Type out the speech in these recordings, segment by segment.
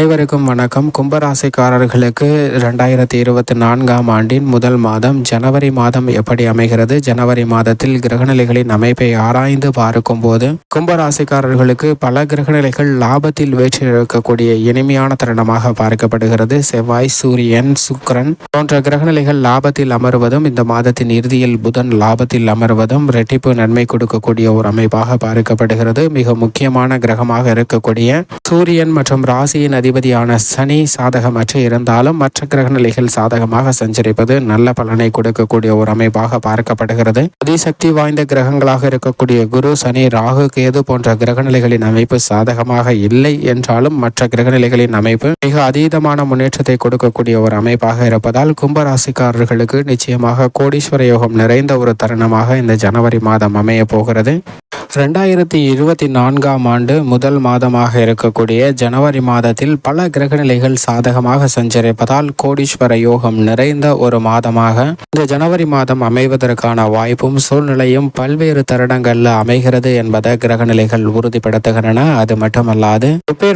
அனைவருக்கும் வணக்கம். கும்பராசிக்காரர்களுக்கு ரெண்டாயிரத்தி இருபத்தி நான்காம் ஆண்டின் முதல் மாதம் ஜனவரி மாதம் எப்படி அமைகிறது? ஜனவரி மாதத்தில் கிரகநிலைகளின் அமைப்பை ஆராய்ந்து பார்க்கும் போது கும்பராசிக்காரர்களுக்கு பல கிரகநிலைகள் லாபத்தில் வேற்றிருக்கக்கூடிய இனிமையான தருணமாக பார்க்கப்படுகிறது. செவ்வாய் சூரியன் சுக்கிரன் போன்ற கிரகநிலைகள் லாபத்தில் அமர்வதும் இந்த மாதத்தின் இறுதியில் புதன் லாபத்தில் அமர்வதும் ரெட்டிப்பு நன்மை கொடுக்கக்கூடிய ஒரு அமைப்பாக பார்க்கப்படுகிறது. மிக முக்கியமான கிரகமாக இருக்கக்கூடிய சூரியன் மற்றும் ராசியின் அதிபதியான சனி சாதகமற்று இருந்தாலும் மற்ற கிரக நிலைகள் சாதகமாக சஞ்சரிப்பது நல்ல பலனை கொடுக்கக்கூடிய ஒரு அமைப்பாக பார்க்கப்படுகிறது. அதிசக்தி வாய்ந்த கிரகங்களாக இருக்கக்கூடிய குரு சனி ராகு கேது போன்ற கிரகநிலைகளின் அமைப்பு சாதகமாக இல்லை என்றாலும் மற்ற கிரகநிலைகளின் அமைப்பு மிக அதீதமான முன்னேற்றத்தை கொடுக்கக்கூடிய ஒரு அமைப்பாக இருப்பதால் கும்பராசிக்காரர்களுக்கு நிச்சயமாக கோடீஸ்வர யோகம் நிறைந்த ஒரு தருணமாக இந்த ஜனவரி மாதம் அமைய போகிறது. ரெண்டாயிரத்தி இருபத்தி நான்காம் ஆண்டு முதல் மாதமாக இருக்கக்கூடிய ஜனவரி மாதத்தில் பல கிரகநிலைகள் சாதகமாக சஞ்சரிப்பதால் கோடீஸ்வர யோகம் நிறைந்த ஒரு மாதமாக இந்த ஜனவரி மாதம் அமைவதற்கான வாய்ப்பும் சூழ்நிலையும் பல்வேறு தருணங்கள்ல அமைகிறது என்பதை கிரகநிலைகள் உறுதிப்படுத்துகின்றன. அது மட்டுமல்லாது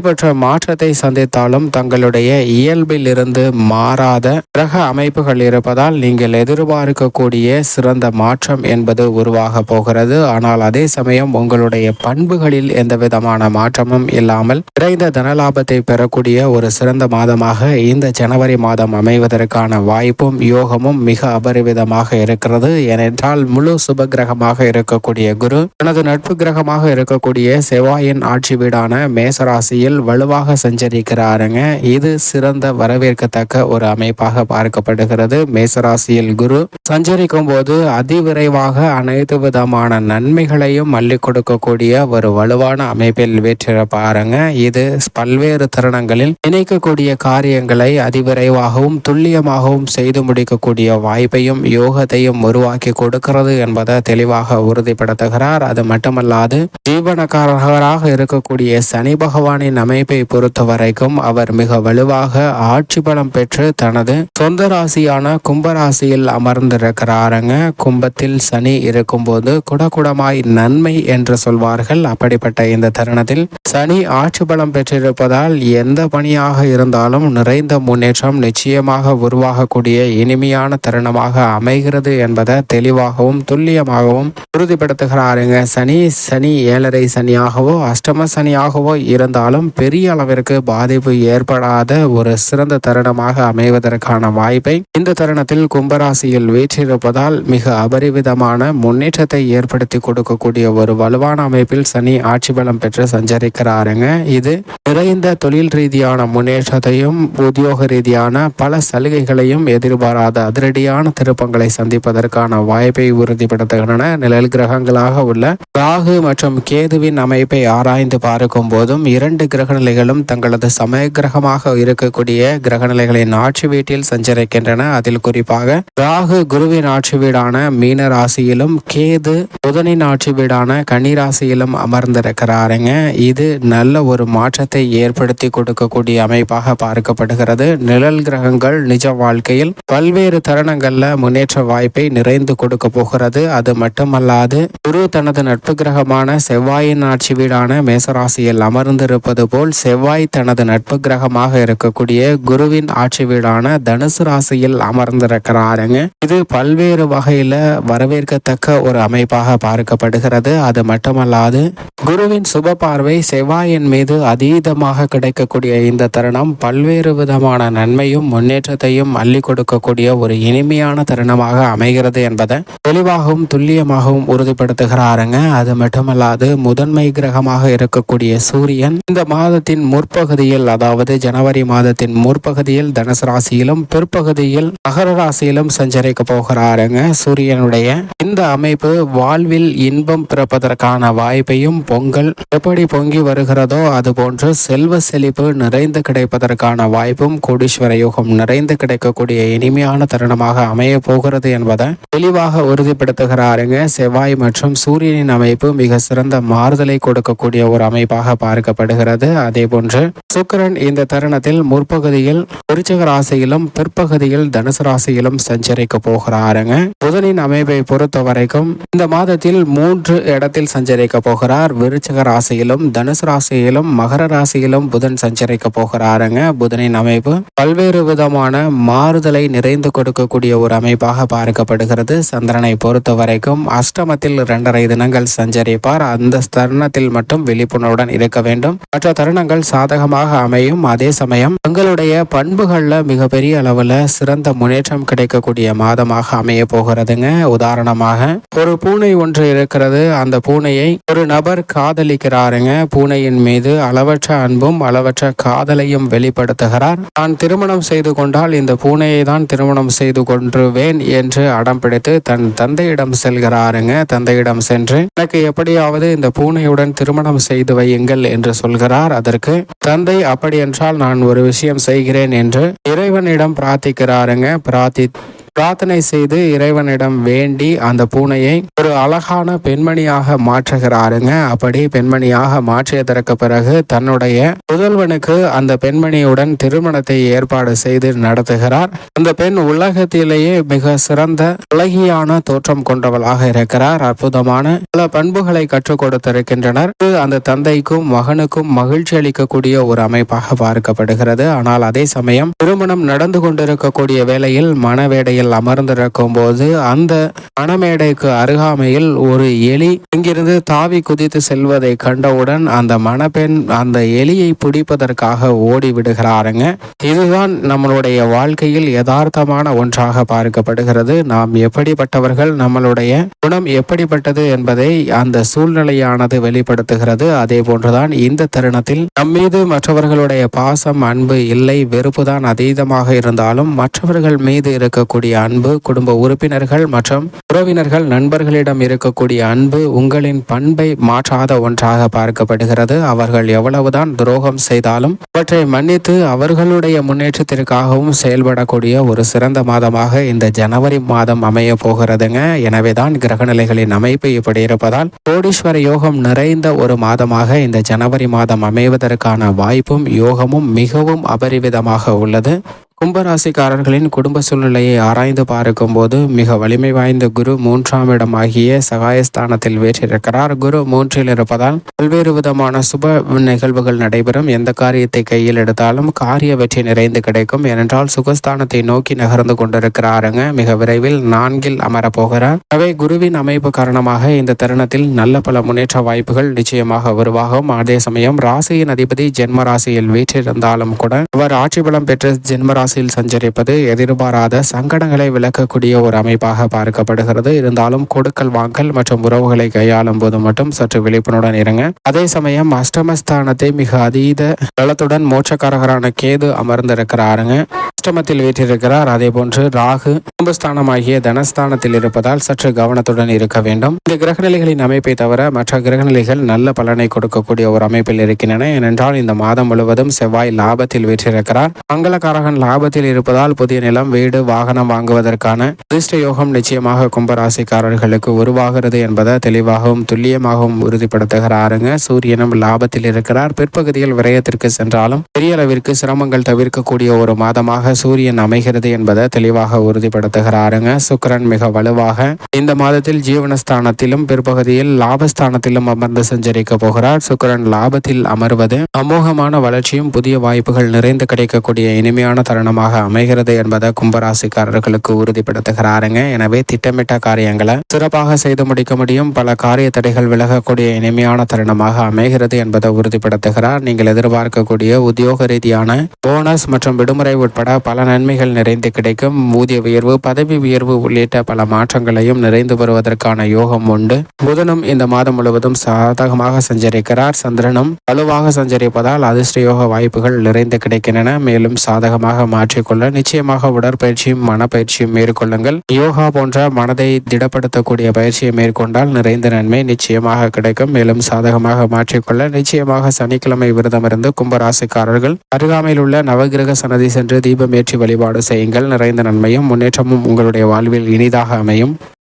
பெற்ற மாற்றத்தை சந்தித்தாலும் தங்களுடைய இயல்பில் இருந்து மாறாத கிரக அமைப்புகள் இருப்பதால் நீங்கள் எதிர்பார்க்கக்கூடிய சிறந்த மாற்றம் என்பது உருவாக போகிறது. ஆனால் அதே சமயம் உங்களுடைய பண்புகளில் எந்த விதமான மாற்றமும் இல்லாமல் விரைந்த தனலாபத்தை பெறக்கூடிய ஒரு சிறந்த மாதமாக இந்த ஜனவரி மாதம் அமைவதற்கான வாய்ப்பும் யோகமும் மிக அபரிவிதமாக இருக்கிறது. ஏனென்றால் முழு சுப கிரகமாக இருக்கக்கூடிய குரு தனது நட்பு கிரகமாக இருக்கக்கூடிய செவ்வாயின் ஆட்சி வீடான மேசராசியில் வலுவாக சஞ்சரிக்கிறாருங்க. இது சிறந்த வரவேற்கத்தக்க ஒரு அமைப்பாக பார்க்கப்படுகிறது. மேசராசியில் குரு சஞ்சரிக்கும் போது அதிவிரைவாக அனைத்து விதமான நன்மைகளையும் அள்ளி கொடுக்கக்கூடிய ஒரு வலுவான அமைப்பில் பாருங்க இது பல்வேறு தருணங்களில் இணைக்கக்கூடிய காரியங்களை அதிவிரைவாகவும் துல்லியமாகவும் செய்து முடிக்கக்கூடிய வாய்ப்பையும் யோகத்தையும் உருவாக்கி கொடுக்கிறது என்பதை தெளிவாக உறுதிப்படுத்துகிறார். அது மட்டுமல்லாது ஜீவனக்காரராக இருக்கக்கூடிய சனி பகவானின் அமைப்பை பொறுத்த வரைக்கும் அவர் மிக வலுவாக ஆட்சி பலம் பெற்று தனது சொந்த ராசியான கும்பராசியில் அமர்ந்திருக்கிறாருங்க. கும்பத்தில் சனி இருக்கும்போது குடகுடமாய் நன்மை என்று சொல்வார்கள். அப்படிப்பட்ட இந்த தருணத்தில் சனி ஆட்சி பலம் பெற்றிருப்பதால் எந்த பணியாக இருந்தாலும் நிறைந்த முன்னேற்றம் நிச்சயமாக உருவாகக்கூடிய இனிமையான தருணமாக அமைகிறது என்பதை தெளிவாகவும் துல்லியமாகவும் உறுதிப்படுத்துகிறாருங்க. சனி சனி ஏழரை சனியாகவோ அஷ்டம சனியாகவோ இருந்தாலும் பெரிய அளவிற்கு பாதிப்பு ஏற்படாத ஒரு சிறந்த தருணமாக அமைவதற்கான வாய்ப்பை இந்த தருணத்தில் கும்பராசியில் வீற்றிருப்பதால் மிக அபரிவிதமான முன்னேற்றத்தை ஏற்படுத்தி கொடுக்கக்கூடிய ஒரு வலுவான அமைப்பில் சனி ஆட்சி பலம் பெற்று சஞ்சரிக்கிறாருங்க. இது நிறைந்த தொழில் ரீதியான முன்னேற்றத்தையும் உத்தியோக ரீதியான பல சலுகைகளையும் எதிர்பாராத அதிரடியான திருப்பங்களை சந்திப்பதற்கான வாய்ப்பை உறுதிப்படுத்துகின்றன. நிழல் கிரகங்களாக உள்ள ராகு மற்றும் கேதுவின் அமைப்பை ஆராய்ந்து பார்க்கும் போதும் இரண்டு கிரகநிலைகளும் தங்களது சமய கிரகமாக இருக்கக்கூடிய கிரகநிலைகளின் ஆட்சி வீட்டில் சஞ்சரிக்கின்றன. அதில் குறிப்பாக ராகு குருவின் ஆட்சி வீடான மீன ராசியிலும் கேது புதனின் ஆட்சி வீடான கன்னிராசியிலும் அமர்ந்திருக்கிறாருங்க. இது நல்ல ஒரு மாற்றத்தை ஏற்படுத்தி கொடுக்கக்கூடிய அமைப்பாக பார்க்கப்படுகிறது. நிழல் கிரகங்கள் நிஜ வாழ்க்கையில் பல்வேறு தருணங்கள்ல முன்னேற்ற வாய்ப்பை நிறைந்து கொடுக்க போகிறது. அது மட்டுமல்லாது குரு தனது நட்பு கிரகமான செவ்வாயின் ஆட்சி வீடான மேசராசியில் அமர்ந்திருப்பது போல் செவ்வாய் தனது நட்பு கிரகமாக இருக்கக்கூடிய குருவின் ஆட்சி வீடான தனுசு ராசியில் அமர்ந்திருக்கிறாருங்க. இது பல்வேறு வகையில வரவேற்கத்தக்க ஒரு அமைப்பாக பார்க்கப்படுகிறது. அது மட்டுமல்லாது குருவின் சுப பார்வை செவ்வாயின் மீது அதீதமாக கிடைக்கக்கூடிய இந்த தருணம் பல்வேறு விதமான நன்மையும் முன்னேற்றத்தையும் அள்ளி கொடுக்கக்கூடிய ஒரு இனிமையான தருணமாக அமைகிறது என்பதை தெளிவாகவும் துல்லியமாகவும் உறுதிப்படுத்துகிறாருங்க. அது மட்டுமல்லாது முதன்மை கிரகமாக இருக்கக்கூடிய சூரியன் இந்த மாதத்தின் முற்பகுதியில் அதாவது ஜனவரி மாதத்தின் முற்பகுதியில் தனுசு ராசியிலும் பிற்பகுதியில் மகர ராசியிலும் சஞ்சரிக்க போகிறாருங்க. சூரியனுடைய இந்த அமைப்பு வாழ்வில் இன்பம் பிறப்பதற்கான வாய்ப்பையும் பொங்கல் எப்படி பொங்கி வருகிறதோ அதுபோன்று செல்வ செழிப்பு நிறைந்து கிடைப்பதற்கான வாய்ப்பும் கோடீஸ்வர யோகம் நிறைந்து கிடைக்கக்கூடிய இனிமையான தருணமாக அமைய போகிறது என்பதை தெளிவாக உறுதிப்படுத்துகிறாருங்க. செவ்வாய் மற்றும் சூரியனின் அமைப்பு மிக சிறந்த மாறுதலை கொடுக்கக்கூடிய ஒரு அமைப்பாக பார்க்கப்படுகிறது. அதே போன்று சுக்கரன் இந்த தருணத்தில் முற்பகுதியில் விருச்சக ராசியிலும் பிற்பகுதியில் தனுசு ராசியிலும் சஞ்சரிக்க போகிறாருங்க. புதனின் அமைப்பை பொறுத்த வரைக்கும் இந்த மாதத்தில் மூன்று இடத்தில் சஞ்சரிக்க போகிறார். விருச்சக ராசியிலும் தனுசு ராசியிலும் மகர ராசியிலும் புதன் சஞ்சரிக்க போகிறாருங்க. புதனின் அமைப்பு பல்வேறு விதமான மாறுதலை நிறைந்து கொடுக்கக்கூடிய ஒரு அமைப்பாக பார்க்கப்படுகிறது. சந்திரனை பொறுத்த வரைக்கும் அஷ்டமத்தில் இரண்டரை தினங்கள் சஞ்சரிப்பார். அந்த தருணத்தில் மட்டும் விழிப்புணர்வுடன் இருக்க வேண்டும். மற்ற தருணங்கள் சாதகமாக அமையும். அதே சமயம் உங்களுடைய பண்புகள்ல மிகப்பெரிய அளவுல சிறந்த முன்னேற்றம் கிடைக்கக்கூடிய மாதமாக அமைய போகிறதுங்க. உதாரணமாக ஒரு பூனை ஒன்று இருக்கிறது. அந்த பூனையை ஒரு நபர் காதலிக்கிறாருங்க. பூனையின் மீது அளவற்ற அன்பும் அளவற்ற காதலையும் வெளிப்படுத்துகிறார். நான் திருமணம் செய்து கொண்டால் இந்த பூனையை தான் திருமணம் செய்து கொன்றுவேன் என்று அடம் பிடித்து தன் தந்தையிடம் செல்கிறாருங்க. தந்தையிடம் சென்று எனக்கு எப்படியாவது இந்த பூனையுடன் திருமணம் செய்து வையுங்கள் என்று சொல்கிறார். அதற்கு தந்தை அப்படி என்றால் நான் ஒரு விஷயம் செய்கிறேன் என்று இறைவனிடம் பிரார்த்திக்கிறாருங்க. பிரார்த்தி பிரார்த்தனை செய்து இறைவனிடம் வேண்டி அந்த பூனையை ஒரு அழகான பெண்மணியாக மாற்றுகிறாருங்க. அப்படி பெண்மணியாக மாற்றியதற்கு பிறகு தன்னுடைய புதல்வனுக்கு அந்த பெண்மணியுடன் திருமணத்தை ஏற்பாடு செய்து நடத்துகிறார். அந்த பெண் உலகத்திலேயே மிக சிறந்த அழகியான தோற்றம் கொண்டவளாக இருக்கிறார். அற்புதமான பல பண்புகளை கற்றுக் கொடுத்திருக்கின்றனர். அந்த தந்தைக்கும் மகனுக்கும் மகிழ்ச்சி அளிக்கக்கூடிய ஒரு அமைப்பாக பார்க்கப்படுகிறது. ஆனால் அதே சமயம் திருமணம் நடந்து கொண்டிருக்கக்கூடிய வேளையில் மனவேடையில் அமர்ந்திருக்கும் போது அந்த மணமேடைக்கு அருகாமையில் ஒரு எலி இங்கிருந்து தாவி குதித்து செல்வதை கண்டவுடன் அந்த மணப்பெண் அந்த எலியை பிடிப்பதற்காக ஓடி விடுகிறாருங்க. இதுதான் நம்மளுடைய வாழ்க்கையில் யதார்த்தமான ஒன்றாக பார்க்கப்படுகிறது. நாம் எப்படிப்பட்டவர்கள் நம்மளுடைய குணம் எப்படிப்பட்டது என்பதை அந்த சூழ்நிலையானது வெளிப்படுத்துகிறது. அதே போன்றுதான் இந்த தருணத்தில் நம்மீது மற்றவர்களுடைய பாசம் அன்பு இல்லை வெறுப்பு தான் அதீதமாக இருந்தாலும் மற்றவர்கள் மீது இருக்கக்கூடிய அன்பு குடும்ப உறுப்பினர்கள் மற்றும் உறவினர்கள் நண்பர்களிடம் இருக்கக்கூடிய அன்பு உங்களின் பண்பை மாற்றாத ஒன்றாக பார்க்கப்படுகிறது. அவர்கள் எவ்வளவுதான் துரோகம் செய்தாலும் அவற்றை மன்னித்து அவர்களுடைய முன்னேற்றத்திற்காகவும் செயல்படக்கூடிய ஒரு சிறந்த மாதமாக இந்த ஜனவரி மாதம் அமைய போகிறதுங்க. எனவேதான் கிரகநிலைகளின் அமைப்பு இப்படி இருப்பதால் கோடீஸ்வர யோகம் நிறைந்த ஒரு மாதமாக இந்த ஜனவரி மாதம் அமைவதற்கான வாய்ப்பும் யோகமும் மிகவும் அபரிவிதமாக உள்ளது. கும்பராசிக்காரர்களின் குடும்ப சூழ்நிலையை ஆராய்ந்து பார்க்கும்போது மிக வலிமை வாய்ந்த குரு மூன்றாம் இடமாகிய சகாயஸ்தானத்தில் வீற்றிருக்கிறார். குரு மூன்றில் இருப்பதால் பல்வேறு விதமான சுப நிகழ்வுகள் நடைபெறும். எந்த காரியத்தை கையில் எடுத்தாலும் காரிய வெற்றி நிறைந்து கிடைக்கும். ஏனென்றால் சுகஸ்தானத்தை நோக்கி நகர்ந்து கொண்டிருக்கிறாருங்க. மிக விரைவில் நான்கில் அமரப் போகிறார் அவை குருவின் அமைப்பு காரணமாக இந்த தருணத்தில் நல்ல பல முன்னேற்ற வாய்ப்புகள் நிச்சயமாக உருவாகும். அதே சமயம் ராசியின் அதிபதி ஜென்ம ராசியில் வீற்றிருந்தாலும் கூட அவர் ஆட்சி பலம் பெற்ற ஜென்மராசி ராசியில் சஞ்சரிப்பது எதிர்பாராத சங்கடங்களை விளக்கக்கூடிய ஒரு அமைப்பாக பார்க்கப்படுகிறது. இருந்தாலும் கொடுக்கல் வாங்கல் மற்றும் உறவுகளை கையாளும் போது மட்டும் சற்று விழிப்புணர்வுடன் இருங்க. அதே சமயம் அஷ்டமஸ்தானத்தை மிக அதீத பலத்துடன் மோட்சக்காரகரான கேது அமர்ந்திருக்கிறாருங்க. அஷ்டமத்தில் வீற்றிருக்கிறார். அதே போன்று ராகு குடும்பஸ்தானமாகிய தனஸ்தானத்தில் இருப்பதால் சற்று கவனத்துடன் இருக்க வேண்டும். இந்த கிரகநிலைகளின் அமைப்பை தவிர மற்ற கிரகநிலைகள் நல்ல பலனை கொடுக்கக்கூடிய ஒரு அமைப்பில் இருக்கின்றன. ஏனென்றால் இந்த மாதம் முழுவதும் செவ்வாய் லாபத்தில் வீற்றிருக்கிறார். மங்களக்காரகன் லாபத்தில் இருப்பதால் புதிய நிலம் வீடு வாகனம் வாங்குவதற்கான அதிர்ஷ்ட யோகம் நிச்சயமாக கும்பராசிக்காரர்களுக்கு உருவாகிறது என்பதை தெளிவாகவும் துல்லியமாகவும் உறுதிப்படுத்துகிறாருங்க. சூரியனும் லாபத்தில் இருக்கிறார். பிற்பகுதியில் விரயத்திற்கு சென்றாலும் பெரிய அளவிற்கு சிரமங்கள் தவிர்க்கக்கூடிய ஒரு மாதமாக சூரியன் அமைகிறது என்பதை தெளிவாக உறுதிப்படுத்துகிறாருங்க. சுக்கிரன் மிக வலுவாக இந்த மாதத்தில் ஜீவனஸ்தானத்திலும் பிற்பகுதியில் லாபஸ்தானத்திலும் அமர்ந்து சஞ்சரிக்க போகிறார். சுக்கரன் லாபத்தில் அமர்வது அமோகமான வளர்ச்சியும் புதிய வாய்ப்புகள் நிறைந்து கிடைக்கக்கூடிய இனிமையான தருணமாக அமைகிறது என்பதை கும்பராசிக்காரர்களுக்கு உறுதிப்படுத்துகிறாருங்க. எனவே திட்டமிட்ட காரியங்களை சிறப்பாக செய்து முடிக்க முடியும். பல காரிய தடைகள் விலகக்கூடிய இனிமையான தருணமாக அமைகிறது என்பதை உறுதிப்படுத்துகிறார். நீங்கள் எதிர்பார்க்கக்கூடிய உத்தியோக ரீதியான போனஸ் மற்றும் விடுமுறை உட்பட பல நன்மைகள் நிறைந்து கிடைக்கும். ஊதிய உயர்வு பதவி உயர்வு உள்ளிட்ட பல மாற்றங்களையும் நிறைந்து வருவதற்கான யோகம் உண்டு. புதனும் இந்த மாதம் முழுவதும் சாதகமாக சஞ்சரிக்கிறார். சந்திரனும் வலுவாக சஞ்சரிப்பதால் அதிர்ஷ்ட யோக வாய்ப்புகள் நிறைந்து கிடைக்கின்றன. மேலும் சாதகமாக மாற்றிக்கொள்ள நிச்சயமாக உடற்பயிற்சியும் மனப்பயிற்சியும் மேற்கொள்ளுங்கள். யோகா போன்ற மனதை திடப்படுத்தக்கூடிய பயிற்சியை மேற்கொண்டால் நிறைந்த நன்மை நிச்சயமாக கிடைக்கும். மேலும் சாதகமாக மாற்றிக்கொள்ள நிச்சயமாக சனிக்கிழமை விரதம் இருந்து கும்பராசிக்காரர்கள் அருகாமையில் உள்ள நவகிரக சன்னதி சென்று தீபம் தீபம் ஏற்றி வழிபாடு செய்யுங்கள் நிறைந்த நன்மையும் முன்னேற்றமும் உங்களுடைய வாழ்வில் இனிதாக அமையும்